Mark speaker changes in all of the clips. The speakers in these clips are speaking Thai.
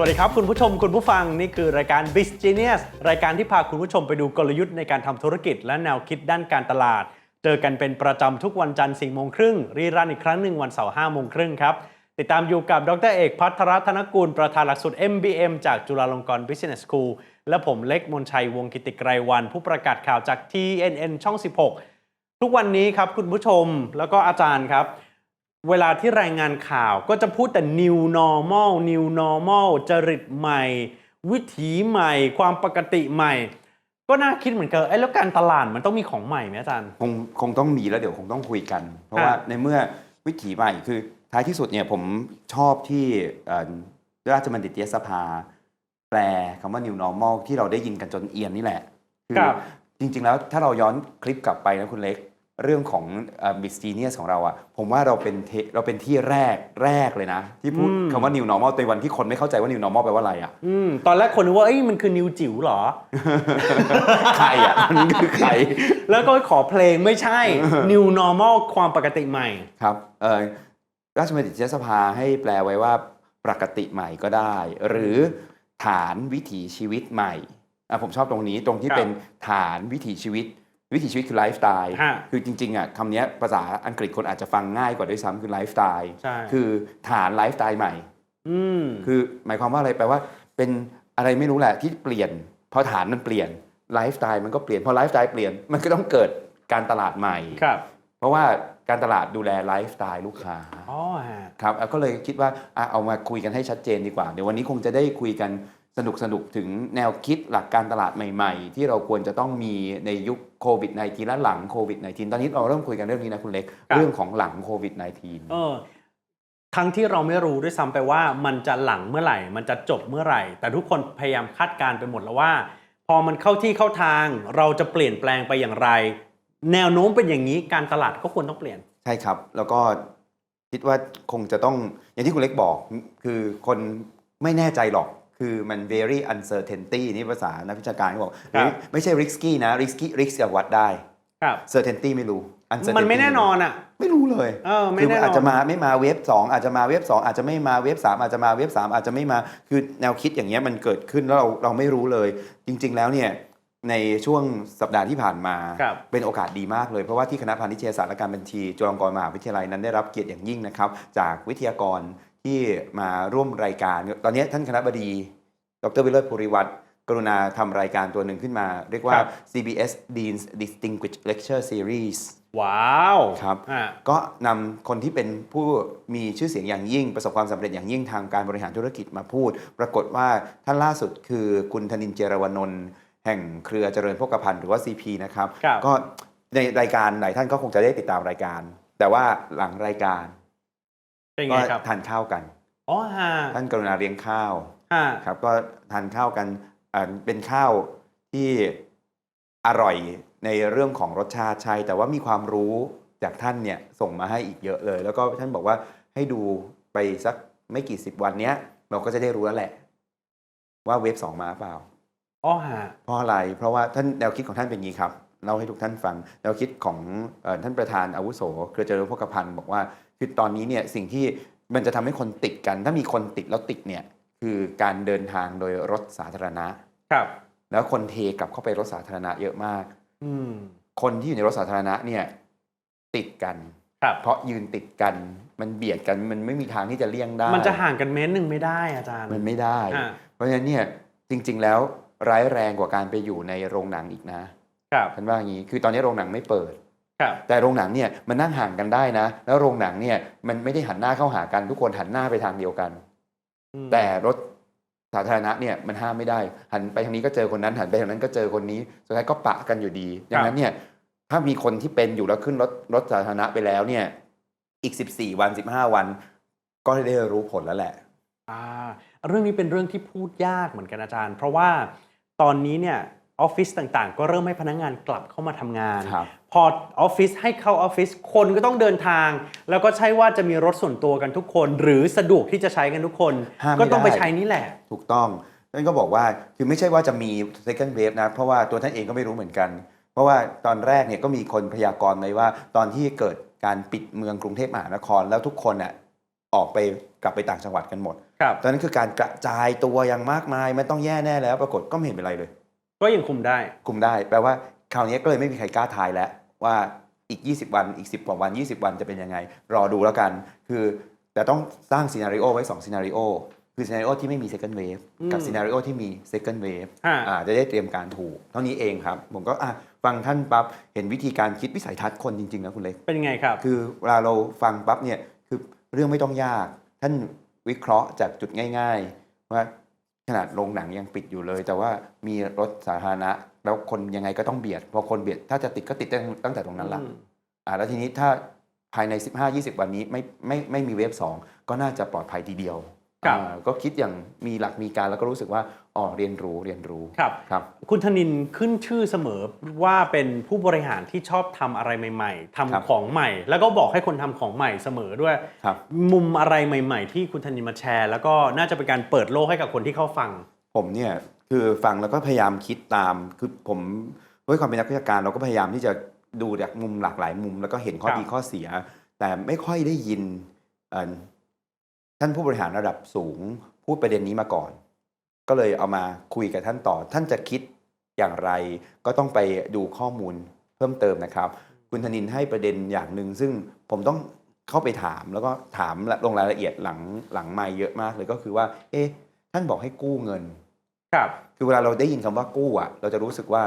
Speaker 1: สวัสดีครับคุณผู้ชมคุณผู้ฟังนี่คือรายการ b i z Genius รายการที่พาคุณผู้ชมไปดูกลยุทธ์ในการทำธุรกิจ และแนวคิดด้านการตลาด เจอกันเป็นประจำทุกวันจันทร์4โมงครึ่งรีรันอีกครั้งหนึ่งวันเสาร์5โมงครึ่งครับ ติดตามอยู่กับดรเอกพัทรธนกุลประธานหลักสูตร MBM จากจุฬาลงกรณ์ Business School และผมเล็กมนชัยวงกิติไกรวัน ผู้ประกาศข่าวจาก TNN ช่อง 16 ทุกวันนี้ครับคุณผู้ชมแล้วก็อาจารย์ครับ เวลาที่รายงานข่าวก็จะพูดแต่ new normal new normal จริตใหม่ วิถีใหม่ ความปกติใหม่ ก็น่าคิดเหมือนกันไอ้ยแล้วการตลาดมันต้องมีของใหม่ไหมอาจารย์
Speaker 2: คงคงต้องมีแล้วเดี๋ยวคงต้องคุยกัน เพราะว่าในเมื่อวิถีใหม่คือท้ายที่สุดเนี่ยผมชอบที่เอ่อราชบัณฑิตยสภา แปลคำว่า new normal ที่เราได้ยินกันจนเอียนนี่แหละคื
Speaker 1: ครับ
Speaker 2: จริง ๆ แล้วถ้าเราย้อนคลิปกลับไปนะคุณเล็ก เรื่องของบิสจีเนียสของเราอะผมว่าเราเป็นเทเราเป็นที่แรกแรกเลยนะ ที่พูด
Speaker 1: อืม
Speaker 2: คำว่า new normal ในวันที่คนไม่เข้าใจว่า new normal แปลว่าอะไรอะ
Speaker 1: อืมตอนแรกคนนึกว่าเอ้ยมันคือนิวจิ๋วเหรอ
Speaker 2: ใครอะมันคือใคร
Speaker 1: แล้วก็ขอเพลงไม่ใช่ new normal ความปกติใหม่
Speaker 2: ครับเอ่อราชบัณฑิตยสภาให้แปลไว้ว่าปกติใหม่ก็ได้ หรือฐานวิถีชีวิตใหม่อะผมชอบตรงนี้ตรงที่
Speaker 1: ครับ
Speaker 2: เป็นฐานวิถีชีวิต วิถีชีวิตคือไลฟ์สไตล์
Speaker 1: ฮะ
Speaker 2: คือจริงๆอะคำเนี้ยภาษาอังกฤษคนอาจจะฟังง่ายกว่าด้วยซ้ำคือไลฟ์สไตล์
Speaker 1: ใช่
Speaker 2: คือฐานไลฟ์สไตล์ใหม่
Speaker 1: อืม
Speaker 2: คือหมายความว่าอะไรแปลว่าเป็นอะไรไม่รู้แหละที่เปลี่ยนพอฐานมันเปลี่ยนไลฟ์สไตล์มันก็เปลี่ยนพอไลฟ์สไตล์เปลี่ยนมันก็ต้องเกิดการตลาดใหม่
Speaker 1: ครับ
Speaker 2: เพราะว่าการตลาดดูแลไลฟ์สไตล์ลูกค้า
Speaker 1: อ๋อฮะ
Speaker 2: ครับอะก็เลยคิดว่าอะเอามาคุยกันให้ชัดเจนดีกว่าเดี๋ยววันนี้คงจะได้คุยกันสนุกสนุกๆถึงแนวคิดหลักการตลาดใหม่ ๆ ที่เราควรจะต้องมีในยุค โควิด -19 และหลังโควิด -19 ตอนนี้เราเริ่มคุยกันเรื่องนี้นะคุณเล็ก
Speaker 1: ครับ
Speaker 2: เรื่องของหลังโควิด -19
Speaker 1: เออทั้งที่เราไม่รู้ด้วยซ้ำไปว่ามันจะหลังเมื่อไหร่ มันจะจบเมื่อไหร่ แต่ทุกคนพยายามคาดการณ์ไปหมดแล้วว่า พอมันเข้าที่เข้าทางเราจะเปลี่ยนแปลงไปอย่างไร แนวโน้มเป็นอย่างนี้การตลาดก็ควรต้องเปลี่ยน
Speaker 2: ใช่ครับ แล้วก็คิดว่าคงจะต้องอย่างที่คุณเล็กบอก คือคนไม่แน่ใจหรอก คือมัน very uncertainty นี่ภาษานักวิชาการเขาบอก
Speaker 1: ครับ
Speaker 2: ไม่ใช่ risky นะ risky risk จะวัดได้
Speaker 1: ครับ
Speaker 2: certainty ไม่รู้ uncertainty
Speaker 1: มันไม่แน่นอนอะ
Speaker 2: ไม่รู้เลย
Speaker 1: เออไม่
Speaker 2: คือ
Speaker 1: แน่นอน
Speaker 2: อาจจะมาไม่มาเว็บ2อาจจะมาเว็บ2อาจจะไม่มาเว็บ3อาจจะมาเว็บ3อาจจะไม่มาคือแนวคิดอย่างเงี้ยมันเกิดขึ้นแล้วเราเราไม่รู้เลย จริง ๆ แล้วเนี่ยในช่วงสัปดาห์ที่ผ่านมา
Speaker 1: ครับ
Speaker 2: เป็นโอกาสดีมากเลย เพราะว่าที่คณะพาณิชยศาสตร์และการบัญชีจุฬาลงกรณ์มหาวิทยาลัยนั้นได้รับเกียรติอย่างยิ่งนะครับ จากวิทยากร ที่มาร่วมรายการ ตอนนี้ท่านคณะบดี ดรวิโรจน์ภูริวัตรกรุณาทำรายการตัวหนึ่งขึ้นมา เรียกว่า
Speaker 1: ครับ
Speaker 2: CBS Dean's Distinguished Lecture Series
Speaker 1: ว้าว
Speaker 2: ครับ
Speaker 1: อะ
Speaker 2: ก็นำคนที่เป็นผู้มีชื่อเสียงอย่างยิ่ง ประสบความสำเร็จอย่างยิ่งทางการบริหารธุรกิจมาพูด ปรากฏว่าท่านล่าสุดคือคุณธนินเจรวนนท์แห่งเครือเจริญโภคภัณฑ์หรือว่า CP นะครับ
Speaker 1: ครับ
Speaker 2: ก็ในรายการหลายท่านก็คงจะได้ติดตามรายการ แต่ว่าหลังรายการ
Speaker 1: เป็นไง
Speaker 2: ก็
Speaker 1: ครับ
Speaker 2: ทานข้าวกัน
Speaker 1: อ๋อฮะ
Speaker 2: ท่านกรุณาเลี้ยงข้าว
Speaker 1: ฮะ
Speaker 2: ครับ ก็ทานข้าวกันอ่าเป็นข้าวที่อร่อยในเรื่องของรสชาติใช่แต่ว่ามีความรู้จากท่านเนี่ยส่งมาให้อีกเยอะเลย แล้วก็ท่านบอกว่าให้ดูไปสักไม่กี่สิบวันเนี้ย เราก็จะได้รู้แล้วแหละ ว่าเว็บสองมาเปล่า
Speaker 1: อ๋อฮะ
Speaker 2: เพราะอะไร เพราะว่าท่านแนวคิดของท่านเป็นอย่างนี้ครับเล่าให้ทุกท่านฟัง แนวคิดของเออท่านประธานอาวุโสเครือเจริญพกพันธ์บอกว่า คือตอนนี้เนี่ยสิ่งที่มันจะทำให้คนติดกัน ถ้ามีคนติดแล้วติดเนี่ยคือการเดินทางโดยรถสาธารณะ
Speaker 1: ครับ
Speaker 2: แล้วคนเทกลับเข้าไปรถสาธารณะเยอะมาก
Speaker 1: อืม
Speaker 2: คนที่อยู่ในรถสาธารณะเนี่ยติดกัน
Speaker 1: ครับ
Speaker 2: เพราะยืนติดกันมันเบียดกันมันไม่มีทางที่จะเลี่ยงได้
Speaker 1: มันจะห่างกันเมตรหนึ่งไม่ได้อาจารย์
Speaker 2: มันไม่ได้
Speaker 1: อะ
Speaker 2: เพราะฉะนั้นเนี่ยจริง ๆ แล้วร้ายแรงกว่าการไปอยู่ในโรงหนังอีกนะครับท่านว่าอย่างนี้คือตอนนี้โรงหนังไม่เปิด
Speaker 1: ครับ
Speaker 2: แต่โรงหนังเนี่ยมันนั่งห่างกันได้นะ แล้วโรงหนังเนี่ยมันไม่ได้หันหน้าเข้าหากันทุกคนหันหน้าไปทางเดียวกัน
Speaker 1: อืม
Speaker 2: แต่รถสาธารณะเนี่ยมันห้ามไม่ได้ หันไปทางนี้ก็เจอคนนั้นหันไปทางนั้นก็เจอคนนี้สุดท้ายก็ปะกันอยู่ดีดังนั้นเนี่ยถ้ามีคนที่เป็นอยู่แล้วขึ้นรถรถสาธารณะไปแล้วเนี่ยอีก 14 วัน 15 วัน ก็ได้รู้ผลแล้วแหละ
Speaker 1: อ่าเรื่องนี้เป็นเรื่องที่พูดยากเหมือนกันอาจารย์ เพราะว่าตอนนี้เนี่ย ออฟฟิศต่างๆ ก็เริ่มให้พนักงานกลับเข้ามาทำงาน
Speaker 2: ครับ
Speaker 1: พอออฟฟิศให้เข้าออฟฟิศคนก็ต้องเดินทาง แล้วก็ใช่ว่าจะมีรถส่วนตัวกันทุกคน หรือสะดวกที่จะใช้กันทุกคน
Speaker 2: ห้ามไม่
Speaker 1: ก็ต้องไป
Speaker 2: ได้
Speaker 1: ใช้นี่แหละ
Speaker 2: ถูกต้องท่านก็บอกว่าคือไม่ใช่ว่าจะมี second wave นะ เพราะว่าตัวท่านเองก็ไม่รู้เหมือนกัน เพราะว่าตอนแรกเนี่ยก็มีคนพยากรณ์ไว้ว่า ตอนที่เกิดการปิดเมืองกรุงเทพมหานครแล้วทุกคนน่ะออกไปกลับไปต่างจังหวัดกันหมด
Speaker 1: ครับ
Speaker 2: ตอนนั้นคือการกระจายตัวอย่างมากมายไม่ต้องแย่แน่แล้ว ปรากฏก็ไม่เห็นเป็นไรเลย
Speaker 1: ก็ยังคุมได้
Speaker 2: คุมได้ แปลว่าคราวนี้ก็เลยไม่มีใครกล้าทายแล้วว่าอีก 20 วันอีก 10 กว่าวัน 20 วันจะเป็นยังไง รอดูแล้วกัน คือแต่ต้องสร้างซีนารีโอไว้2ซีนารีโอคือซีนารีโอที่ไม่มี second wave กับ
Speaker 1: อืม
Speaker 2: ซีนารีโอที่มี second wave
Speaker 1: อ่า
Speaker 2: อ่าจะได้เตรียมการถูก เท่านี้เองครับ ผมก็อะฟังท่านปั๊บเห็นวิธีการคิดวิสัยทัศน์คนจริงๆนะคุณเล็ก
Speaker 1: เป็นยังไงครับ
Speaker 2: คือเวลาเราฟังปั๊บเนี่ยคือเรื่องไม่ต้องยาก ท่านวิเคราะห์จากจุดง่าย ๆ ว่า ขนาดโรงหนังยังปิดอยู่เลย แต่ว่ามีรถสาธารณะ แล้วคนยังไงก็ต้องเบียด พอคนเบียดถ้าจะติดก็ติดตั้งตั้งแต่ตรงนั้นละ
Speaker 1: อืม
Speaker 2: อ่าแล้วทีนี้ถ้าภายใน 15-20 วันนี้ไม่ไม่ไม่มีเวฟ2ก็น่าจะปลอดภัยทีเดียว
Speaker 1: ครับ
Speaker 2: อ่า ก็คิดอย่างมีหลักมีการแล้วก็รู้สึกว่าอ๋อเรียนรู้เรียนรู้
Speaker 1: ครับ
Speaker 2: ครับ
Speaker 1: คุณธนินขึ้นชื่อเสมอว่าเป็นผู้บริหารที่ชอบทำอะไรใหม่ ๆทำ
Speaker 2: ครับ
Speaker 1: ของใหม่ แล้วก็บอกให้คนทำของใหม่เสมอด้วย
Speaker 2: ครับ
Speaker 1: มุมอะไรใหม่ ๆ ที่คุณธนินมาแชร์ แล้วก็น่าจะเป็นการเปิดโลกให้กับคนที่เข้าฟัง
Speaker 2: ผมเนี่ยคือฟังแล้วก็พยายามคิดตามคือผมด้วยความเป็นนักวิชาการเราก็พยายามที่จะดูจากมุมหลากหลายมุม แล้วก็เห็นข้อ
Speaker 1: ครับ
Speaker 2: ดีข้อเสีย แต่ไม่ค่อยได้ยินเอ่อ ท่านผู้บริหารระดับสูงพูดประเด็นนี้มาก่อน ก็เลยเอามาคุยกับท่านต่อ ท่านจะคิดอย่างไร ก็ต้องไปดูข้อมูลเพิ่มเติมนะครับ คุณธนินให้ประเด็นอย่างหนึ่งซึ่งผมต้องเข้าไปถามแล้วก็ถามลงรายละเอียดหลังหลังไม่เยอะมากเลยก็คือว่า เอ๊ะท่านบอกให้กู้เงิน
Speaker 1: ครับ
Speaker 2: คือเวลาเราได้ยินคำว่ากู้อะ เราจะรู้สึกว่า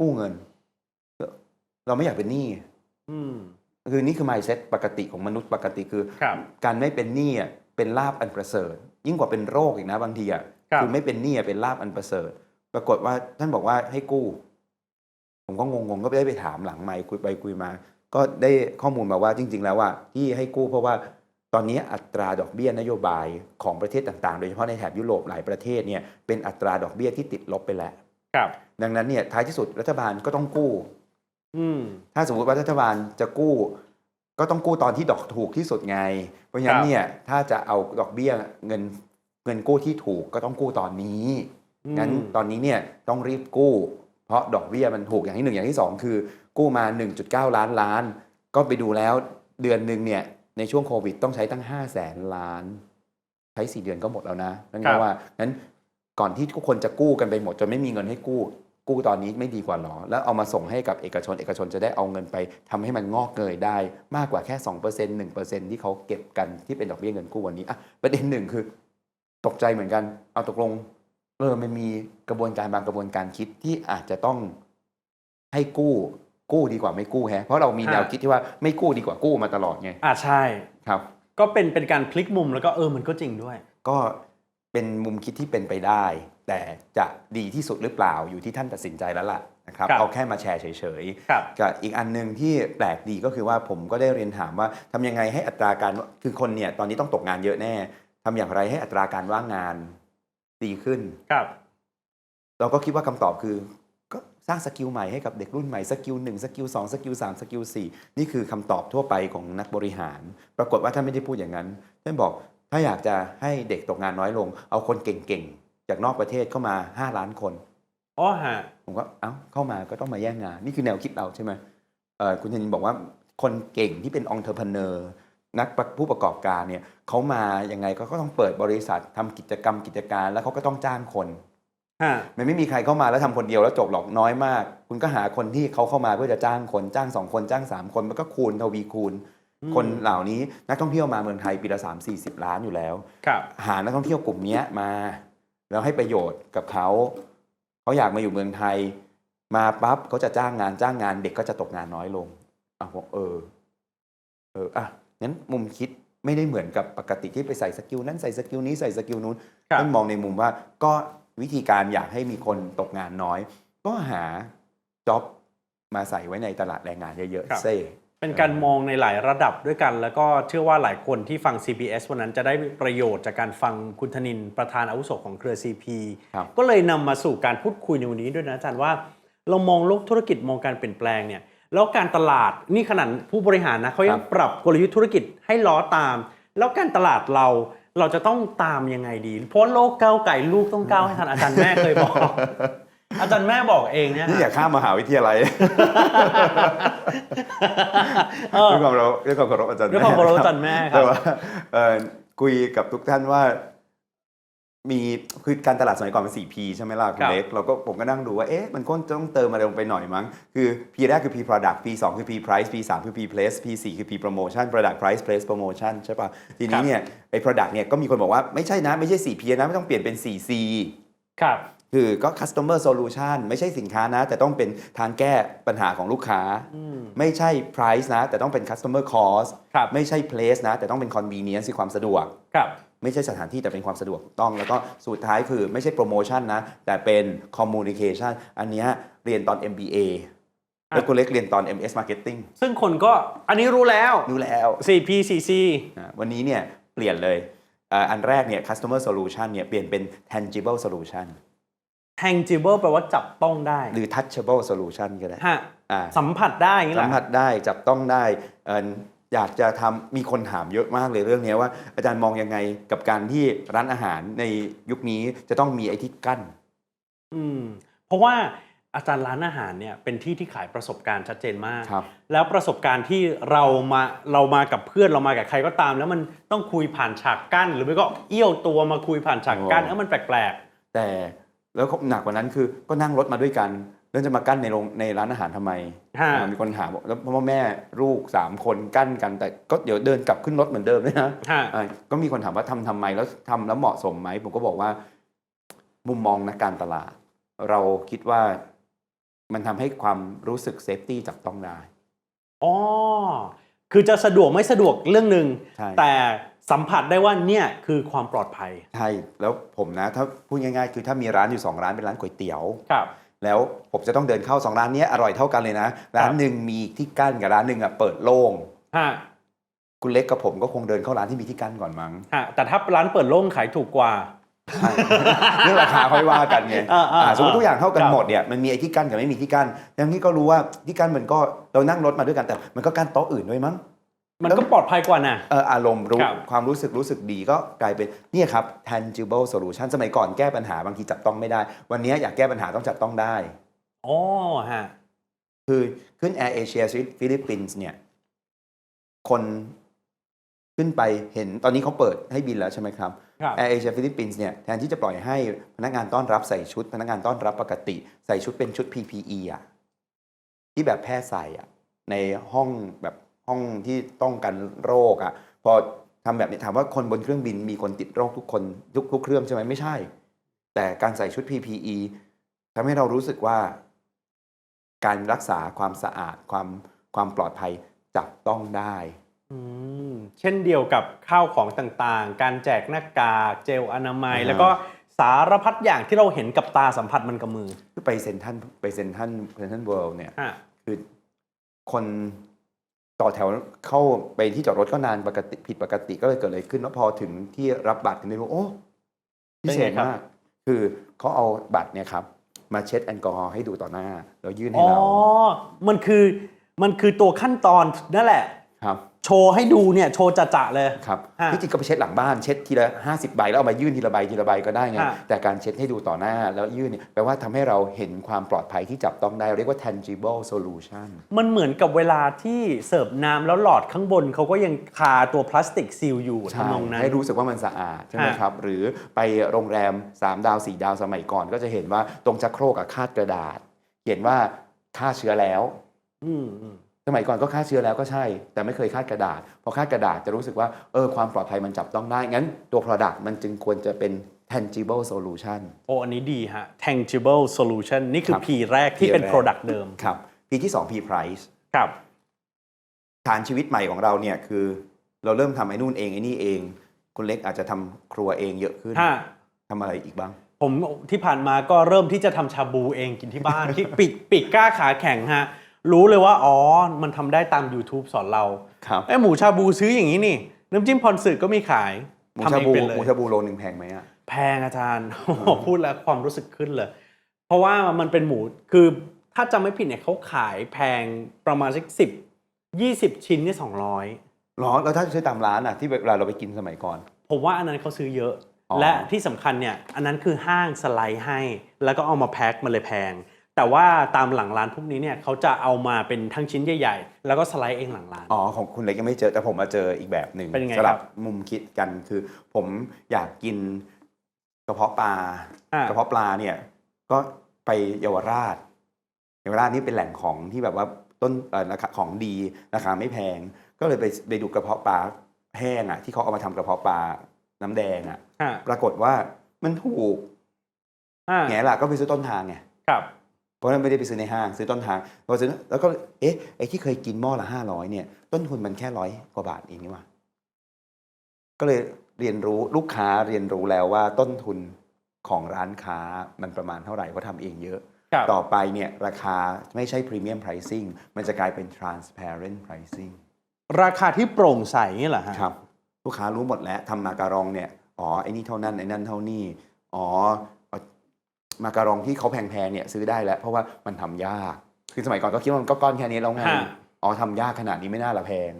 Speaker 2: กู้เงิน เราไม่อยากเป็นหนี้
Speaker 1: อืม
Speaker 2: คือนี่คือ mindset ปกติของมนุษย์ปกติคือ
Speaker 1: ครับ
Speaker 2: การไม่เป็นหนี้อะ เป็นลาบอันประเสริฐ ยิ่งกว่าเป็นโรคอีกนะบางทีอะ
Speaker 1: ครับ
Speaker 2: อไม่เป็นหนี้อะเป็นลาบอันประเสริฐ ปรากฏว่าท่านบอกว่าให้กู้ ผมก็งงๆก็ได้ไปถามหลังไมค์คุยไปคุยมา ก็ได้ข้อมูลมาว่าจริง ๆ แล้วว่าที่ให้กู้เพราะว่าตอนนี้อัตราดอกเบี้ยนโยบายของประเทศต่างๆ โดยเฉพาะในแถบยุโรปหลายประเทศเนี่ยเป็นอัตราดอกเบี้ยที่ติดลบไปแล้ว
Speaker 1: ครับ
Speaker 2: ดังนั้นเนี่ยท้ายที่สุดรัฐบาลก็ต้องกู้
Speaker 1: อืม
Speaker 2: ถ้าสมมุติว่ารัฐบาลจะกู้ ก็ต้องกู้ตอนที่ดอกถูกที่สุดไง เพราะฉะนั้
Speaker 1: คนรับ
Speaker 2: เนี่ยถ้าจะเอาดอกเบี้ยเงินเงินกู้ที่ถูกก็ต้องกู้ตอนนี้งั้นตอนนี้เนี่ยต้องรีบกู้ เพราะดอกเบี้ยมันถูกอย่างที่หนึ่งอย่างที่สองคือ กู้มา 1.9 ล้านล้าน ก็ไปดูแล้วเดือนหนึ่งเนี่ยในช่วงโควิดต้องใช้ตั้ง 5 0 0แสนล้าน ใช้4เดือนก็หมดแล้วนะนั่น
Speaker 1: ครั
Speaker 2: ก็
Speaker 1: บ
Speaker 2: ว่างั้นก่อนที่ทุกคนจะกู้กันไปหมดจนไม่มีเงินให้กู้ กู้ตอนนี้ไม่ดีกว่าหรอ แล้วเอามาส่งให้กับเอกชน เอกชนจะได้เอาเงินไปทำให้มันงอกเงยได้มากกว่าแค่ 2% 1%ที่เขาเก็บกันที่เป็นดอกเบี้ยเงินกู้วันนี้อะประเด็นหนึ่งคือ ตกใจเหมือนกัน เอาตกลงเออมันมีกระบวนการบางกระบวนการคิดที่อาจจะต้องให้กู้กู้ดีกว่าไม่กู้แฮะเพราะเรามี
Speaker 1: ฮะ
Speaker 2: แนวคิดที่ว่าไม่กู้ดีกว่ากู้มาตลอดไง
Speaker 1: อ่าใช่
Speaker 2: ครับ
Speaker 1: ก็เป็นเป็นการพลิกมุมแล้วก็เออมันก็จริงด้วย
Speaker 2: ก็ เป็นมุมคิดที่เป็นไปได้ แต่จะดีที่สุดหรือเปล่าอยู่ที่ท่านตัดสินใจแล้วล่ะนะครับ
Speaker 1: ครับ
Speaker 2: เอาแค่มาแชร์เฉย
Speaker 1: ครับ
Speaker 2: ๆกับอีกอันหนึ่งที่แปลกดีก็คือว่าผมก็ได้เรียนถามว่าทำยังไงให้อัตราการคือคนเนี่ยตอนนี้ต้องตกงานเยอะแน่ทำอย่างไรให้อัตราการว่างงานดีขึ้น
Speaker 1: ครับ
Speaker 2: เราก็คิดว่าคำตอบคือ ก็สร้างสกิลใหม่ให้กับเด็กรุ่นใหม่สกิลหนึ่งสกิลสองสกิลสามสกิลสี่นี่คือคำตอบทั่วไปของนักบริหาร ปรากฏว่าท่านไม่ได้พูดอย่างนั้นท่านบอก ถ้าอยากจะให้เด็กตกงานน้อยลง เอาคนเก่งๆ จากนอกประเทศเข้ามา 5 ล้านคน
Speaker 1: อ๋อฮะ
Speaker 2: ผมก็เอ้าเข้ามาก็ต้องมาแย่งงาน นี่คือแนวคิดเราใช่ไหมเอ่อคุณธนินบอกว่าคนเก่งที่เป็นองค์เทอร์พเนอร์นักผู้ประกอบการเนี่ยเขามายังไงก็ก็ต้องเปิดบริษัททำกิจกรรมกิจการแล้วเขาก็ต้องจ้างคน
Speaker 1: ฮะ
Speaker 2: มันไม่มีใครเข้ามาแล้วทำคนเดียวแล้วจบหรอกน้อยมาก คุณก็หาคนที่เขาเข้ามาเพื่อจะจ้างคนจ้างสองคนจ้างสามคนมันก็คูณทวีคูณ
Speaker 1: อืม
Speaker 2: คนเหล่านี้นักท่องเที่ยวมาเมืองไทยปีละสามสี่สิบล้านอยู่แล้ว
Speaker 1: ครับ
Speaker 2: หานักท่องเที่ยวกลุ่มเนี้ยมา แล้วให้ประโยชน์กับเขาเขาอยากมาอยู่เมืองไทย มาปั๊บเขาจะจ้างงานจ้างงานเด็กก็จะตกงานน้อยลงอะบอกเออ เอออะงั้นมุมคิดไม่ได้เหมือนกับปกติที่ไปใส่สกิลนั้นใส่สกิลนี้ใส่สกิลนู้น
Speaker 1: ครับ
Speaker 2: ท่านมองในมุมว่าก็วิธีการอยากให้มีคนตกงานน้อย ก็หาจ็อบมาใส่ไว้ในตลาดแรงงานเยอะ
Speaker 1: ครับ
Speaker 2: ๆเซ่
Speaker 1: เป็นการมองในหลายระดับด้วยกัน แล้วก็เชื่อว่าหลายคนที่ฟัง CBS วันนั้นจะได้ประโยชน์จากการฟังคุณธนินประธานอาวุโสของเครือ CP
Speaker 2: ครับ
Speaker 1: ก็เลยนำมาสู่การพูดคุยในวันนี้ด้วยนะอาจารย์ว่า เรามองโลกธุรกิจมองการเปลี่ยนแปลงเนี่ยแล้วการตลาดนี่ขนาดผู้บริหารนะเขายังปรับกลยุทธ์ธุรกิจให้ล้อตาม แล้วการตลาดเราเราจะต้องตามยังไงดี เพราะโลกก้าวไก่ลูกต้องก้าวให้ทันอาจารย์แม่เคยบอก อาจารย์แม่บอกเองเนี่ย
Speaker 2: นี่อย่าข้ามมหาวิทยาลัย
Speaker 1: เออ
Speaker 2: ด้วยความเราด้วยความเคารพอาจารย์
Speaker 1: ด้วยความเคารพอาจารย์แม่ครับ
Speaker 2: แต่ว่าเอ่อคุยกับทุกท่านว่า มีคือการตลาดสมัยก่อนเป็น 4P ใช่ไหมล่ะคุ
Speaker 1: ครั
Speaker 2: ณ
Speaker 1: บ
Speaker 2: เล็กเราก็ผมก็นั่งดูว่าเอ๊ะมันก็ต้องเติมอะไรลงไปหน่อยมั้ง คือ P แรกคือ P product P 2คือ P price P 3คือ P place P 4คือ P promotion product price place promotion ใช่ปะทีนี้เนี่ยไอ้ product เนี่ยก็มีคนบอกว่าไม่ใช่นะไม่ใช่ 4P นะไม่ต้องเปลี่ยนเป็น 4C
Speaker 1: ครับ
Speaker 2: คือก็ customer solution ไม่ใช่สินค้านะ แต่ต้องเป็นทางแก้ปัญหาของลูกค้า ไม่ใช่ price นะ แต่ต้องเป็น customer cost
Speaker 1: ครับ
Speaker 2: ไม่ใช่ place นะ แต่ต้องเป็น convenience คือความสะดวก
Speaker 1: ครับ
Speaker 2: ไม่ใช่สถานที่แต่เป็นความสะดวกต้อง แล้วก็สุดท้ายคือไม่ใช่โปรโมชั่นนะ แต่เป็น communication อันเนี้ยเรียนตอน MBA
Speaker 1: อะ
Speaker 2: แล้วคุณเล็กเรียนตอน MS Marketing
Speaker 1: ซึ่งคนก็อันนี้รู้แล้ว
Speaker 2: รู้แล้ว
Speaker 1: 4P 4C
Speaker 2: อะวันนี้เนี่ยเปลี่ยนเลยอะอันแรกเนี่ย customer solution เนี่ยเปลี่ยนเป็น tangible solution
Speaker 1: tangible แปลว่าจับต้องได้
Speaker 2: หรือ touchable solution ก็ได้
Speaker 1: ฮะ
Speaker 2: อะ
Speaker 1: สัมผัสได้อย่างนี้เหร
Speaker 2: สั
Speaker 1: อ
Speaker 2: มผัสได้จับต้องได้เอิ่มอยากจะทำมีคนถามเยอะมากเลยเรื่องเนี้ยว่าอาจารย์มองยังไงกับการที่ร้านอาหารในยุคนี้จะต้องมีไอ้ที่กั้น
Speaker 1: อืม เพราะว่าอาจารย์ร้านอาหารเนี่ยเป็นที่ที่ขายประสบการณ์ชัดเจนมาก
Speaker 2: ครับ
Speaker 1: แล้วประสบการณ์ที่เรามาเรามากับเพื่อนเรามากับใครก็ตาม แล้วมันต้องคุยผ่านฉากกั้น หรือไม่ก็เอี้ยวตัวมาคุยผ่านฉากกั้น
Speaker 2: โอ้
Speaker 1: แล้วมันแปลก
Speaker 2: แต่ แล้วก็หนักกว่านั้นคือก็นั่งรถมาด้วยกันแล้วจะมากั้นในโรงในร้านอาหารทำไม
Speaker 1: ฮะ
Speaker 2: อ่ามีคนถามบอกแล้วพ่อแม่ลูกสามคนกั้นกัน แต่ก็เดี๋ยวเดินกลับขึ้นรถเหมือนเดิมเลยนะ
Speaker 1: ๆฮะ
Speaker 2: อ่าก็มีคนถามว่าทำทำไมแล้วทำแล้วเหมาะสมไหม ผมก็บอกว่า มุมมองนักการตลาด เราคิดว่ามันทำให้ความรู้สึกเซฟตี้จับต้องได้
Speaker 1: อ๋อ คือจะสะดวกไม่สะดวกเรื่องหนึ่ง
Speaker 2: ใช่
Speaker 1: แต่ สัมผัสได้ว่าเนี่ยคือความปลอดภัย
Speaker 2: ใช่แล้วผมนะถ้าพูดง่ายๆ คือถ้ามีร้านอยู่สองร้านเป็นร้านก๋วยเตี๋ยว
Speaker 1: ครับ
Speaker 2: แล้วผมจะต้องเดินเข้าสองร้านเนี้ยอร่อยเท่ากันเลยนะ ร้านหนึ่งมีที่กั้นกับร้านหนึ่งอะเปิดโล่ง
Speaker 1: ฮะ
Speaker 2: คุณเล็กกับผมก็คงเดินเข้าร้านที่มีที่กั้นก่อนมั้ง
Speaker 1: ฮะแต่ถ้าร้านเปิดโล่งขายถูกกว่า
Speaker 2: ใช่เรื่องราคาค่อยว่ากันไง
Speaker 1: อ่าอ่า
Speaker 2: อ่าสมมติทุกอย่างเท่ากัน
Speaker 1: ครับ
Speaker 2: หมดเนี่ยมันมีไอ้ที่กั้นกับไม่มีที่กั้นทั้งที่ก็รู้ว่าที่กั้นมันก็เรานั่งรถมาด้วยกันแต่มันก็กั้นโต๊ะอื่นด้วยมั้ง
Speaker 1: มันก็ปลอดภัยกว่าน่ะ
Speaker 2: เอออารมณ์รู้
Speaker 1: ครับ
Speaker 2: ความรู้สึกรู้สึกดีก็กลายเป็นเนี่ยครับ tangible solution สมัยก่อนแก้ปัญหาบางทีจับต้องไม่ได้ วันนี้อยากแก้ปัญหาต้องจับต้องได้
Speaker 1: อ๋อฮะ
Speaker 2: คือขึ้น Air Asia ฟิลิปปินส์เนี่ย คนขึ้นไปเห็นตอนนี้เขาเปิดให้บินแล้วใช่ไหมครับ
Speaker 1: ครับ
Speaker 2: Air Asia ฟิลิปปินส์เนี่ยแทนที่จะปล่อยให้พนักงานต้อนรับใส่ชุด พนักงานต้อนรับปกติ ใส่ชุดเป็นชุด PPE อะที่แบบแพทย์ใส่อะในห้องแบบ ห้องที่ต้องกันโรคอะพอทำแบบนี้ถามว่าคนบนเครื่องบินมีคนติดโรคทุกคนทุกทุกเครื่องใช่ไหมไม่ใช่ แต่การใส่ชุด PPE ทำให้เรารู้สึกว่า การรักษาความสะอาดความความปลอดภัยจับต้องได้
Speaker 1: อืมเช่นเดียวกับข้าวของต่างๆ การแจกหน้ากากเจลอนามัย
Speaker 2: อ่าฮะ
Speaker 1: แล้วก็สารพัดอย่างที่เราเห็นกับตาสัมผัสมันกับมือ
Speaker 2: คือไปเซ็นทรันไปเซ็นทรันเซ็นทรันเวิลด์เนี่ย
Speaker 1: ฮะ
Speaker 2: คือคน ต่อแถวเข้าไปที่จอดรถก็นานปกติผิดปกติก็เลยเกิดอะไรขึ้นแล้วพอถึงที่รับบัตรถึงได้รู้โอ้พิเศษมาก คือเขาเอาบัตรเนี่ยครับ มาเช็ดแอลกอฮอล์ให้ดูต่อหน้า แล้วยื่นให้
Speaker 1: อ๋อ
Speaker 2: เรา
Speaker 1: มันคือมันคือตัวขั้นตอนนั่นแหละ
Speaker 2: ครับ
Speaker 1: โชว์ให้ดูเนี่ยโชว์จะๆเลย
Speaker 2: ครับ
Speaker 1: ฮะ
Speaker 2: ที่จริงก็ไปเช็ดหลังบ้านเช็ดทีละ 50 ใบแล้วเอามายื่นทีละใบทีละใบก็ได้ไง
Speaker 1: ฮะ
Speaker 2: แต่การเช็ดให้ดูต่อหน้าแล้วยื่นเนี่ยแปลว่าทำให้เราเห็นความปลอดภัยที่จับต้องได้ เรียกว่า tangible solution
Speaker 1: มันเหมือนกับเวลาที่เสิร์ฟน้ำแล้วหลอดข้างบนเขาก็ยังคาตัวพลาสติกซีลอยู่
Speaker 2: ใช่
Speaker 1: ทำนองนั้น
Speaker 2: ให้รู้สึกว่ามันสะอาดใช่ไหม
Speaker 1: ฮะ
Speaker 2: ครับหรือไปโรงแรม 3 ดาว 4 ดาวสมัยก่อน ก็จะเห็นว่าตรงชักโครกอะคาดกระดาษ เขียนว่าฆ่าเชื้อแล้ว
Speaker 1: อืมอืม
Speaker 2: ส มัยก่อนก็ฆ่าเชื้อแล้วก็ใช่ แต่ไม่เคยคาดกระดาษ พอคาดกระดาษจะรู้สึกว่าเออความปลอดภัยมันจับต้องได้ งั้นตัว Product มันจึงควรจะเป็น tangible solution
Speaker 1: โอ้อันนี้ดีฮะ tangible solution นี่คือ
Speaker 2: ครับ
Speaker 1: P แรกที่เป็น
Speaker 2: P แรก
Speaker 1: product เดิม
Speaker 2: ครับปีที่ 2 P price
Speaker 1: ครับ
Speaker 2: ฐานชีวิตใหม่ของเราเนี่ยคือ เราเริ่มทำไอ้นู่นเองไอ้นี่เอง คุณเล็กอาจจะทำครัวเองเยอะขึ้น
Speaker 1: ฮะ
Speaker 2: ทำอะไรอีกบ้าง
Speaker 1: ผมที่ผ่านมาก็เริ่มที่จะทำชาบูเองกินที่บ้านที่ปีกปีกกล้าขาแข็งฮะ รู้เลยว่าอ๋อมันทำได้ตาม YouTube สอนเรา
Speaker 2: ครับ
Speaker 1: ไอ้หมูชาบูซื้ออย่างนี้นี่ น้ำจิ้มพรสึกก็มีขาย
Speaker 2: หมู
Speaker 1: ทำ
Speaker 2: ชา
Speaker 1: เอง
Speaker 2: บู
Speaker 1: เป็นเล
Speaker 2: หมู
Speaker 1: ย
Speaker 2: ชาบูโลนึงแพงไหมอะ
Speaker 1: แพงอาจารย์ พูดแล้วความรู้สึกขึ้นเลย เพราะว่ามันเป็นหมูคือถ้าจำไม่ผิดเนี่ยเขาขายแพงประมาณสักสิบยี่สิบชิ้นนี่สองร้อย
Speaker 2: หรอแล้วถ้าซื้อตามร้านอะที่เวลาเราไปกินสมัยก่อน
Speaker 1: ผมว่าอันนั้นเขาซื้อเยอะ
Speaker 2: อ๋อ
Speaker 1: และที่สำคัญเนี่ยอันนั้นคือห้างสไลด์ให้ แล้วก็เอามาแพ็คมันเลยแพง แต่ว่าตามหลังร้านพวกนี้เนี่ยเขาจะเอามาเป็นทั้งชิ้นใหญ่ๆ แล้วก็สไลด์เองหลังร้าน
Speaker 2: อ๋อของคุณเล็กยังไม่เจอแต่ผมมาเจออีกแบบหนึ่ง
Speaker 1: เป็นยังไง
Speaker 2: สลั
Speaker 1: ครับบ
Speaker 2: มุมคิดกันคือ ผมอยากกินกระเพาะปลา
Speaker 1: อะ
Speaker 2: กระเพาะปลาเนี่ย ก็ไปเยาวราชเยาวราชนี่เป็นแหล่งของที่แบบว่าต้นเอ่อราคาของดีราคาไม่แพง ก็เลยไปไปดูกระเพาะปลาแห้งอะ ที่เขาเอามาทำกระเพาะปลาน้ำแดงอะ
Speaker 1: อะ
Speaker 2: ปรากฏว่ามันถูก
Speaker 1: อะ
Speaker 2: แง่ล่ะก็ไปซื้อต้นทางไง
Speaker 1: ครับ
Speaker 2: เพราะฉะนั้นไม่ได้ไปซื้อในห้างซื้อต้นทางพอซื้อแล้วก็เอ๊ะไอ้ที่เคยกินหม้อละห้าร้อยเนี่ยต้นทุนมันแค่ร้อยกว่าบาทเองนี่หว่าก็เลยเรียนรู้ลูกค้าเรียนรู้แล้วว่าต้นทุนของร้านค้ามันประมาณเท่าไหร่เขาทำเองเยอะ
Speaker 1: ครับ
Speaker 2: ต่อไปเนี่ยราคาไม่ใช่ Premium Pricing มันจะกลายเป็น Transparent Pricing
Speaker 1: ราคาที่โปร่งใสนี่เหรอฮะ
Speaker 2: ครับ ลูกค้ารู้หมดแล้วทำมาการองเนี่ยอ๋อไอ้นี่เท่านั้นไอ้นั่นเท่านี้อ๋อเอา มาการองที่เขาแพงๆเนี่ยซื้อได้แล้ว เพราะว่ามันทำยาก คือสมัยก่อนก็คิดว่ามันก็ก้อนแค่นี้แล้วไง
Speaker 1: ฮะ
Speaker 2: อ๋อทำยากขนาดนี้ไม่น่าละแพง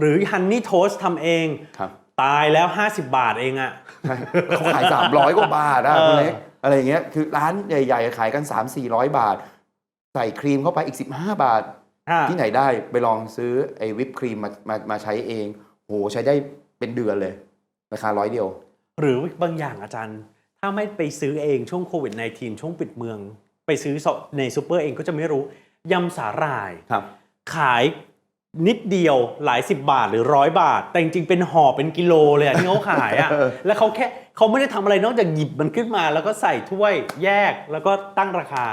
Speaker 1: หรือฮันนี่โทสทำเอง
Speaker 2: ครับ
Speaker 1: ตายแล้ว 50 บาทเองอะ
Speaker 2: ใช่เขาขาย 300 กว่าบาทอะ
Speaker 1: เออ
Speaker 2: คุณเล็กอะไรอย่างเงี้ยคือร้านใหญ่ๆ ขายกัน 3 400 บาท ใส่ครีมเข้าไปอีก 15 บาท
Speaker 1: อะ
Speaker 2: ที่ไหนได้ไปลองซื้อไอ้วิปครีมมามามาใช้เอง โหใช้ได้เป็นเดือนเลย ราคาร้อยเดียว
Speaker 1: หรือบางอย่างอาจารย์ถ้าไม่ไปซื้อเองช่วงโควิด -19 ช่วงปิดเมือง ไปซื้อในซูเปอร์เองก็จะไม่รู้ยำสาหร่าย
Speaker 2: ครับ
Speaker 1: ขายนิดเดียวหลายสิบบาทหรือร้อยบาท แต่จริงๆเป็นห่อเป็นกิโลเลยอะที่เขาขายอะแล้วเขาแค่เขาไม่ได้ทำอะไรนอกจากหยิบมันขึ้นมา แล้วก็ใส่ถ้วยแยกแล้วก็ตั้งราคา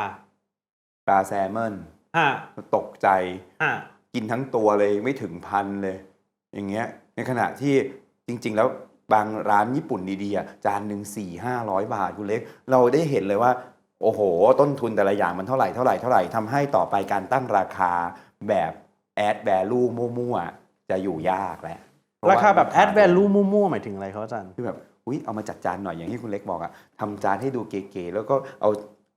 Speaker 2: ปลาแซลมอน
Speaker 1: อะ
Speaker 2: ตกใจ
Speaker 1: อะ
Speaker 2: กินทั้งตัวเลยไม่ถึงพันเลย อย่างเงี้ย ในขณะที่จริง ๆ แล้ว บางร้านญี่ปุ่นดีๆอะจานหนึ่งสี่ห้าร้อยบาทคุณเล็ก เราได้เห็นเลยว่า โอ้โห ต้นทุนแต่ละอย่างมันเท่าไหร่เท่าไหร่เท่าไหร่ทำให้ต่อไปการตั้งราคาแบบแอดแวลูมั่วๆจะอยู่ยากแหละเพะว่
Speaker 1: ราคาแบบ
Speaker 2: ลูก
Speaker 1: add value มั่วๆหมายถึงอะไรเขาอาจารย์
Speaker 2: คือแบบอุ้ยเอามาจัดจานหน่อยอย่างที่คุณเล็กบอกอะทำจานให้ดูเก๋ๆแล้วก็เอา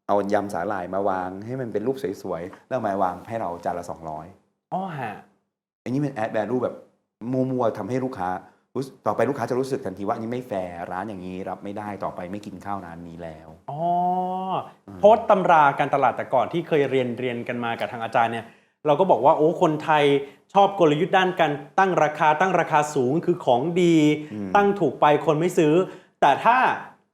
Speaker 2: เอายำสาหร่ายมาวางให้มันเป็นรูปสวยๆแล้วมาวางให้เราจานละสองร้อย
Speaker 1: อ๋อฮะ
Speaker 2: อันนี้เป็นแอดแวลูแบบมัวๆทำให้ลูกค้ารู้สึก ต่อไปลูกค้าจะรู้สึกทันทีว่าอันนี้ไม่แฟร์ร้านอย่างนี้รับไม่ได้ต่อไปไม่กินข้าวร้านนี้แล้ว
Speaker 1: อ๋ออเพราะว่าตำราการตลาดแต่ก่อนที่เคยเรียนเรียนกันมากับทางอาจารย์เนี่ยเราก็บอกว่าโอ้คนไทยชอบกลยุทธ์ด้านการตั้งราคาตั้งราคาสูงคือของดี
Speaker 2: อืม
Speaker 1: ตั้งถูกไปคนไม่ซื้อ แต่ถ้า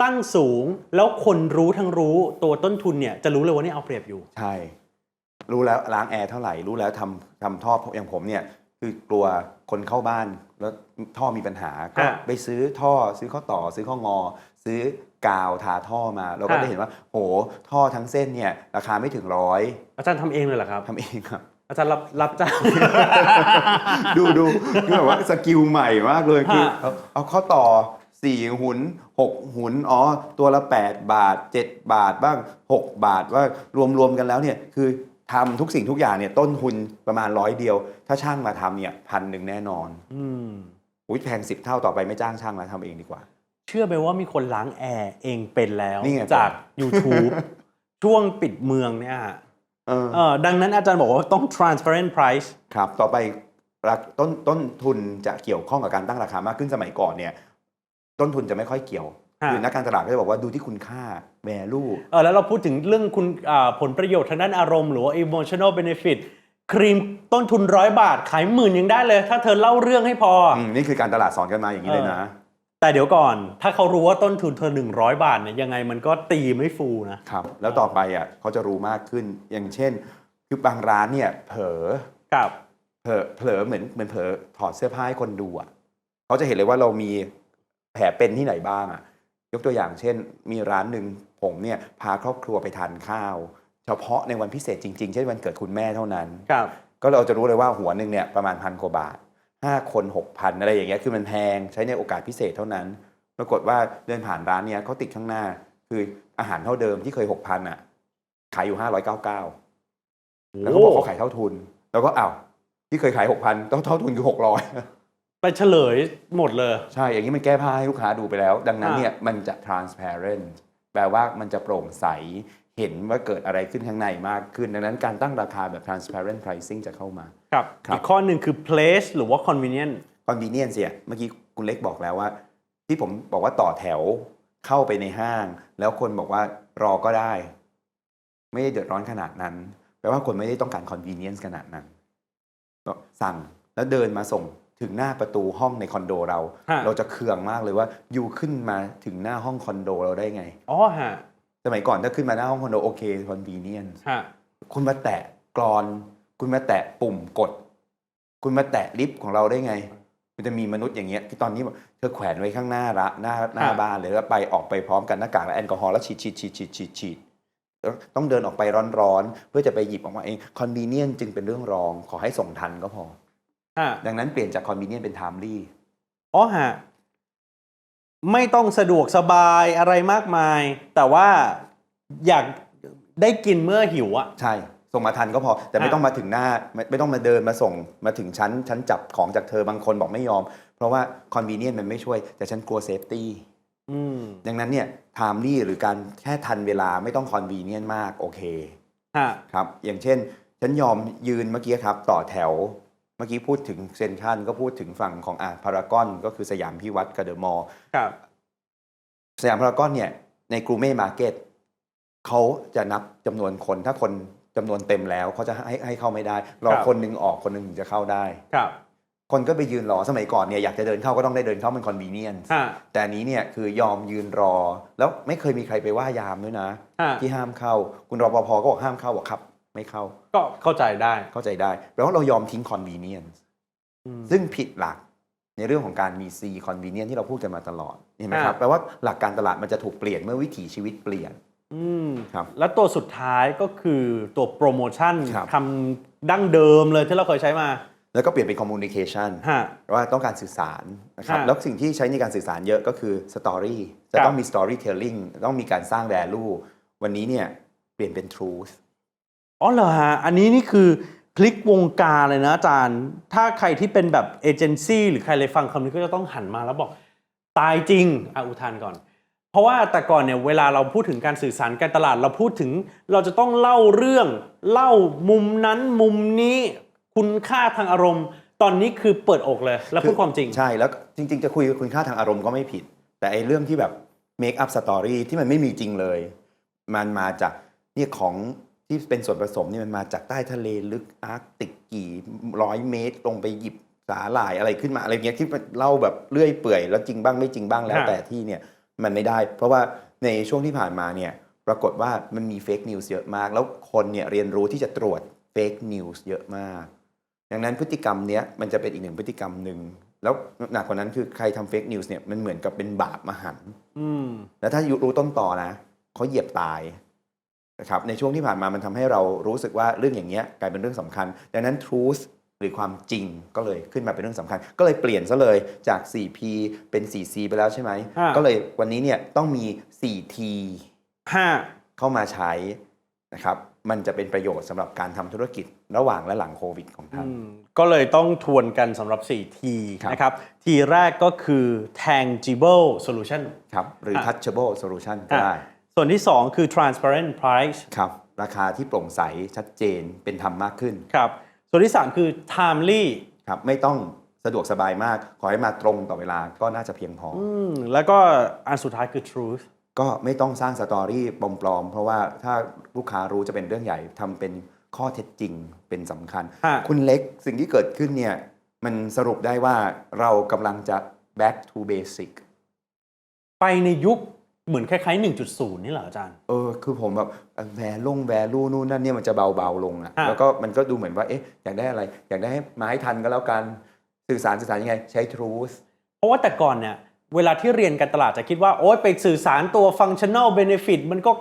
Speaker 1: ตั้งสูงแล้วคนรู้ทั้งรู้ตัวต้นทุนเนี่ยจะรู้เลยว่านี่เอาเปรียบอยู่
Speaker 2: ใช่ รู้แล้วล้างแอร์เท่าไหร่รู้แล้วทำทำท่ออย่างผมเนี่ย คือกลัวคนเข้าบ้านแล้วท่อมีปัญหาก็
Speaker 1: อะ
Speaker 2: ไปซื้อท่อซื้อข้อต่อซื้อข้องอ ซื้อกาวทาท่อมา เราก็
Speaker 1: อะ
Speaker 2: ได้เห็นว่า โหท่อทั้งเส้นเนี่ยราคาไม่ถึงร้อย
Speaker 1: อาจารย์ทำเองเลยเหรอครับ
Speaker 2: ทำเองครับ
Speaker 1: อาจารย์รับรับจ้าง
Speaker 2: ดูดูคือแบบว่าสกิลใหม่มากเลยคือ
Speaker 1: ฮะ
Speaker 2: เอาเอาข้อต่อสี่หุนหกหุนอ๋อตัวละ 8 บาท 7 บาทบ้าง 6 บาทว่ารวมๆกันแล้วเนี่ยคือ ทำทุกสิ่งทุกอย่างเนี่ยต้นทุนประมาณร้อยเดียว ถ้าช่างมาทำเนี่ยพันหนึ่งแน่นอน
Speaker 1: อืม
Speaker 2: อุ้ยแพงสิบเท่าต่อไปไม่จ้างช่างแล้วทำเองดีกว่า
Speaker 1: เชื่อไหมว่ามีคนล้างแอร์เองเป็นแล้ว
Speaker 2: นี่ไง
Speaker 1: จาก YouTube ช่วงปิดเมืองเนี่ยฮะ
Speaker 2: เออ
Speaker 1: เออดังนั้นอาจารย์บอกว่าต้อง transparent price
Speaker 2: ครับ ต่อไปราต้นต้นทุนจะเกี่ยวข้องกับการตั้งราคามากขึ้นสมัยก่อนเนี่ย ต้นทุนจะไม่ค่อยเกี่ยว
Speaker 1: ฮะ
Speaker 2: คือนักการตลาดก็จะบอกว่าดูที่คุณค่า value
Speaker 1: เออแล้วเราพูดถึงเรื่องคุณอ่าผลประโยชน์ทางด้านอารมณ์หรือว่า emotional benefit ครีมต้นทุนร้อยบาท ขายหมื่นยังได้เลย ถ้าเธอเล่าเรื่องให้พออ
Speaker 2: อืมนี่คือการตลาดสอนกันมาอย่างนี้เลยนะ
Speaker 1: แต่เดี๋ยวก่อน ถ้าเขารู้ว่าต้นทุนเธอ 100 บาทเนี่ยยังไงมันก็ตีไม่ฟูนะ
Speaker 2: ครับ แล้วต่อไปอะเขาจะรู้มากขึ้นอย่างเช่น คือบางร้านเนี่ยเผลอ
Speaker 1: กับ
Speaker 2: เผลอเผลอเหมือนเหมือนเผลอถอดเสื้อผ้าให้คนดูอะเขาจะเห็นเลยว่าเรามีแผลเป็นที่ไหนบ้างอะ ยกตัวอย่างเช่น มีร้านหนึ่งผมเนี่ยพาครอบครัวไปทานข้าว เฉพาะในวันพิเศษจริงๆ เช่นวันเกิดคุณแม่เท่านั้น
Speaker 1: กับ
Speaker 2: ก็เราจะรู้เลยว่าหัวหนึ่งเนี่ยประมาณพันกว่าบาทห้าคนหกพันอะไรอย่างเงี้ยคือมันแพงใช้ในโอกาสพิเศษเท่านั้น ปรากฏว่าเดินผ่านร้านเนี่ยเขาติดข้างหน้า คืออาหารเท่าเดิมที่เคยหกพันอะขายอยู่ห้าร้อยเก้าเก้าแล้วเขาบอกเขาขายเท่าทุน แล้วก็อ้าวที่เคยขายหกพันต้องเท่าทุนคือหกร้อย
Speaker 1: ไปเฉลยหมดเลย
Speaker 2: ใช่ อย่างนี้มันแก้ผ้าให้ลูกค้าดูไปแล้ว ดังนั้น
Speaker 1: อ่า
Speaker 2: เนี่ยมันจะ transparent แปลว่ามันจะโปร่งใส เห็นว่าเกิดอะไรขึ้นข้างในมากขึ้น ดังนั้นการตั้งราคาแบบ transparent pricing จะเข้ามา
Speaker 1: กับ
Speaker 2: ครับ
Speaker 1: อีกข้อหนึ่งคือ place หรือว่า convenient
Speaker 2: convenience เนี่ยเมื่อกี้คุณเล็กบอกแล้วว่า ที่ผมบอกว่าต่อแถวเข้าไปในห้าง แล้วคนบอกว่ารอก็ได้ ไม่ได้เดือดร้อนขนาดนั้น แปลว่าคนไม่ได้ต้องการ convenience ขนาดนั้นก็สั่งแล้วเดินมาส่ง ถึงหน้าประตูห้องในคอนโดเรา
Speaker 1: ฮะ
Speaker 2: เราจะเคืองมากเลยว่ายูขึ้นมาถึงหน้าห้องคอนโดเราได้ไง
Speaker 1: อ๋อฮะ
Speaker 2: สมัยก่อนถ้าขึ้นมาหน้าห้องคอนโดโอเค convenience
Speaker 1: ฮะ
Speaker 2: คุณมาแตะกรอน คุณมาแตะปุ่มกด คุณมาแตะลิฟต์ของเราได้ไง มันจะมีมนุษย์อย่างเงี้ยที่ตอนนี้แบบเธอแขวนไว้ข้างหน้าละหน้าหน้า
Speaker 1: ฮะ
Speaker 2: บ้านเลยแล้วไปออกไปพร้อมกันหน้ากากและแอลกอฮอล์แล้วฉีดฉีดฉีดฉีดฉีดฉีดแล้วต้องเดินออกไปร้อนๆเพื่อจะไปหยิบออกมาเอง convenience จึงเป็นเรื่องรองขอให้ส่งทันก็พอ
Speaker 1: ฮะ
Speaker 2: ดังนั้นเปลี่ยนจาก convenience เป็น timely
Speaker 1: อ๋อฮะ ไม่ต้องสะดวกสบายอะไรมากมาย แต่ว่าอยากได้กินเมื่อหิวอะ
Speaker 2: ใช่ ส่งมาทันก็พอ แต่ไม่
Speaker 1: ฮะ
Speaker 2: ต้องมาถึงหน้าไม่ไม่ต้องมาเดินมาส่งมาถึงชั้นชั้นจับของจากเธอบางคนบอกไม่ยอม เพราะว่า convenience มันไม่ช่วย แต่ฉันกลัว safety
Speaker 1: อืม
Speaker 2: ดังนั้นเนี่ย timely หรือการแค่ทันเวลาไม่ต้อง convenient มากโอเค
Speaker 1: ฮะ
Speaker 2: ครับ อย่างเช่น ฉันยอมยืนเมื่อกี้ครับ ต่อแถวเมื่อกี้พูดถึงเซนทรันก็พูดถึงฝั่งของอ่าพารากอนก็คือสยามพิวัตรกับเดอะมอลล์
Speaker 1: ครับ
Speaker 2: สยามพารากอนเนี่ยในกรูเม่มาร์เก็ตเขาจะนับจำนวนคนถ้าคนจำนวนเต็มแล้วเขาจะให้ให้เข้าไม่ได้ รอ
Speaker 1: ครับ
Speaker 2: คนหนึงออกคนหนึงถึงจะเข้าได้
Speaker 1: ครับ
Speaker 2: คนก็ไปยืนรอสมัยก่อนเนี่ยอยากจะเดินเข้าก็ต้องได้เดินเข้ามัน convenience
Speaker 1: ฮะ
Speaker 2: แต่อันนี้เนี่ยคือยอมยืนรอ แล้วไม่เคยมีใครไปว่ายามด้วยนะ
Speaker 1: ฮะ
Speaker 2: ที่ห้ามเข้า คุณรปภก็บอกห้ามเข้าบอกครับ ไม่เข้า
Speaker 1: ก็เข้าใจได้
Speaker 2: เข้าใจได้แปลว่าเรายอมทิ้ง convenience
Speaker 1: อืม
Speaker 2: ซึ่งผิดหลักในเรื่องของการมี C convenience ที่เราพูดกันมาตลอดเห็นไหมครับ
Speaker 1: อ่า
Speaker 2: แปลว่าหลักการตลาดมันจะถูกเปลี่ยนเมื่อวิถีชีวิตเปลี่ยน
Speaker 1: อืม
Speaker 2: ครับ
Speaker 1: แล้วตัวสุดท้ายก็คือตัวโปรโมชั่น
Speaker 2: ครับ
Speaker 1: ทำดั้งเดิมเลยที่เราเคยใช้มา
Speaker 2: แล้วก็เปลี่ยนเป็น communication
Speaker 1: ฮะ
Speaker 2: ว่าต้องการสื่อสารนะครับ
Speaker 1: ฮะ
Speaker 2: แล้วสิ่งที่ใช้ในการสื่อสารเยอะก็คือ story จะ
Speaker 1: ครับ
Speaker 2: ต้องมี storytelling ต้องมีการสร้าง value วันนี้เนี่ยเปลี่ยนเป็น truth
Speaker 1: อ๋อเหรอฮะ อันนี้นี่คือพลิกวงการเลยนะอาจารย์ ถ้าใครที่เป็นแบบเอเจนซี่หรือใครเลยฟังคำนี้ก็จะต้องหันมาแล้วบอกตายจริงอะอุทานก่อน เพราะว่าแต่ก่อนเนี่ยเวลาเราพูดถึงการสื่อสารการตลาดเราพูดถึง เราจะต้องเล่าเรื่อง เล่ามุมนั้นมุมนี้คุณค่าทางอารมณ์ ตอนนี้คือเปิดอกเลย แล้วพูดความจริง
Speaker 2: ใช่แล้วจริง ๆ จะคุยคุณค่าทางอารมณ์ก็ไม่ผิด แต่ไอ้เรื่องที่แบบ make up story ที่มันไม่มีจริงเลย มันมาจากเนี่ยของ ที่เป็นส่วนผสมนี่มันมาจากใต้ทะเลลึกอาร์กติกกี่ร้อยเมตรลงไปหยิบสาหร่ายอะไรขึ้นมาอะไรเงี้ยที่มันเล่าแบบเลื่อยเปื่อย แล้วจริงบ้างไม่จริงบ้างแล้ว
Speaker 1: ฮะ
Speaker 2: แต่ที่เนี่ยมันไม่ได้ เพราะว่าในช่วงที่ผ่านมาเนี่ยปรากฏว่ามันมีเฟกนิวส์เยอะมาก แล้วคนเนี่ยเรียนรู้ที่จะตรวจเฟกนิวส์เยอะมาก ดังนั้นพฤติกรรมเนี้ยมันจะเป็นอีกหนึ่งพฤติกรรมหนึ่งแล้วหนักกว่านั้นคือใครทำเฟกนิวส์เนี่ยมันเหมือนกับเป็นบาปมหันต์
Speaker 1: อืม
Speaker 2: แล้วถ้ารู้ต้นต่อนะเขาเหยียบตาย นะครับในช่วงที่ผ่านมามันทำให้เรารู้สึกว่าเรื่องอย่างเงี้ยกลายเป็นเรื่องสำคัญ ดังนั้น truth หรือความจริงก็เลยขึ้นมาเป็นเรื่องสำคัญ ก็เลยเปลี่ยนซะเลยจาก 4P เป็น 4C ไปแล้วใช่ไหม
Speaker 1: ฮะ
Speaker 2: ก็เลยวันนี้เนี่ยต้องมี 4T
Speaker 1: ห้า
Speaker 2: เข้ามาใช้นะครับมันจะเป็นประโยชน์สำหรับการทำธุรกิจระหว่างและหลังโควิดของท่าน
Speaker 1: อืมก็เลยต้องทวนกันสำหรับ 4 T
Speaker 2: ครับ
Speaker 1: นะครับทีแรกก็คือ tangible solution
Speaker 2: ครับหรือ
Speaker 1: อะ
Speaker 2: touchable solution ก็ได้
Speaker 1: ส่วนที่ 2 คือ transparent price
Speaker 2: ครับราคาที่โปร่งใสชัดเจนเป็นธรรมมากขึ้น
Speaker 1: ครับส่วนที่ 3 คือ timely
Speaker 2: ครับไม่ต้องสะดวกสบายมาก ขอให้มาตรงต่อเวลาก็น่าจะเพียงพออ
Speaker 1: อืมแล้วก็อันสุดท้ายคือ truth
Speaker 2: ก็ไม่ต้องสร้างสตอรี่ปลอมๆ เพราะว่าถ้าลูกค้ารู้จะเป็นเรื่องใหญ่ทำเป็นข้อเท็จจริงเป็นสำคัญ
Speaker 1: ฮะ
Speaker 2: คุณเล็กสิ่งที่เกิดขึ้นเนี่ยมันสรุปได้ว่าเรากำลังจะ back to basic
Speaker 1: ไปในยุค เหมือนคล้ายๆ 1.0 นี่เหรออาจารย์
Speaker 2: เออ คือผมแบบแวลงแวลูนู่นนั่นเนี่ยมันจะเบาๆลงอะ
Speaker 1: ฮะ
Speaker 2: แล้วก็มันก็ดูเหมือนว่า เอ๊ะ อยากได้อะไร อยากได้ให้มาให้ทันก็แล้วกัน สื่อสารสื่อสารยังไง ใช้ truth
Speaker 1: เพราะว่าแต่ก่อนเนี่ย เวลาที่เรียนการตลาดจะคิดว่า โอ๊ยไปสื่อสารตัว functional benefit มันก็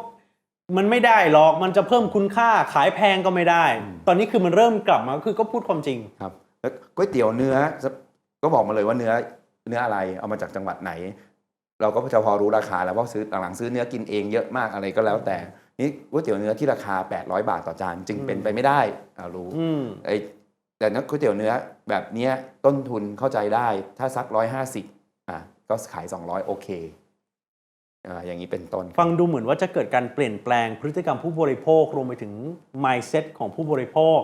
Speaker 1: มันไม่ได้หรอกมันจะเพิ่มคุณค่าขายแพงก็ไม่ได้ ตอนนี้คือมันเริ่มกลับมาคือก็พูดความจริง
Speaker 2: ครับ แล้วก๋วยเตี๋ยวเนื้อ ก็บอกมาเลยว่าเนื้อ เนื้ออะไร เอามาจากจังหวัดไหน เราก็จะพอรู้ราคาแล้วเพราะซื้อหลังๆซื้อเนื้อกินเองเยอะมากอะไรก็แล้วแต่นี่ก๋วยเตี๋ยวเนื้อที่ราคา 800 บาทต่อจานจึงเป็นไปไม่ได้อ่ารู้
Speaker 1: อืม
Speaker 2: ไอ้แต่นักก๋วยเตี๋ยวเนื้อแบบเนี้ยต้นทุนเข้าใจได้ถ้าสัก150อะก็ขาย 200 โอเคอ่าอย่างนี้เป็นต้น
Speaker 1: ฟังดูเหมือนว่าจะเกิดการเปลี่ยนแปลงพฤติกรรมผู้บริโภครวมไปถึง mindset ของผู้บริโภค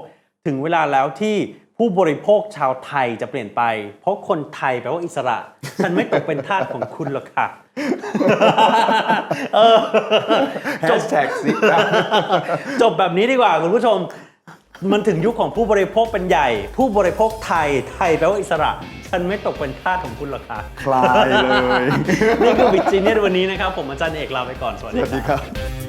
Speaker 1: ถึงเวลาแล้วที่ ผู้บริโภคชาวไทยจะเปลี่ยนไป เพราะคนไทยแปลว่าอิสระ ฉันไม่ตกเป็นทาสของคุณหรอกค่ะเออ
Speaker 2: แฮชแท็กสิ
Speaker 1: จบแบบนี้ดีกว่าคุณผู้ชม มันถึงยุคของผู้บริโภคเป็นใหญ่ ผู้บริโภคไทยไทยแปลว่าอิสระฉฉันไม่ตกเป็นทาสของคุณหรอกค่ะ
Speaker 2: คลายเลย
Speaker 1: นี่คือบิ g จีเนียวันนี้นะครับ ผมอาจารย์เอกลาไปก่อน สวัส
Speaker 2: ส
Speaker 1: ดี
Speaker 2: วัสดี
Speaker 1: ครับ
Speaker 2: ครับ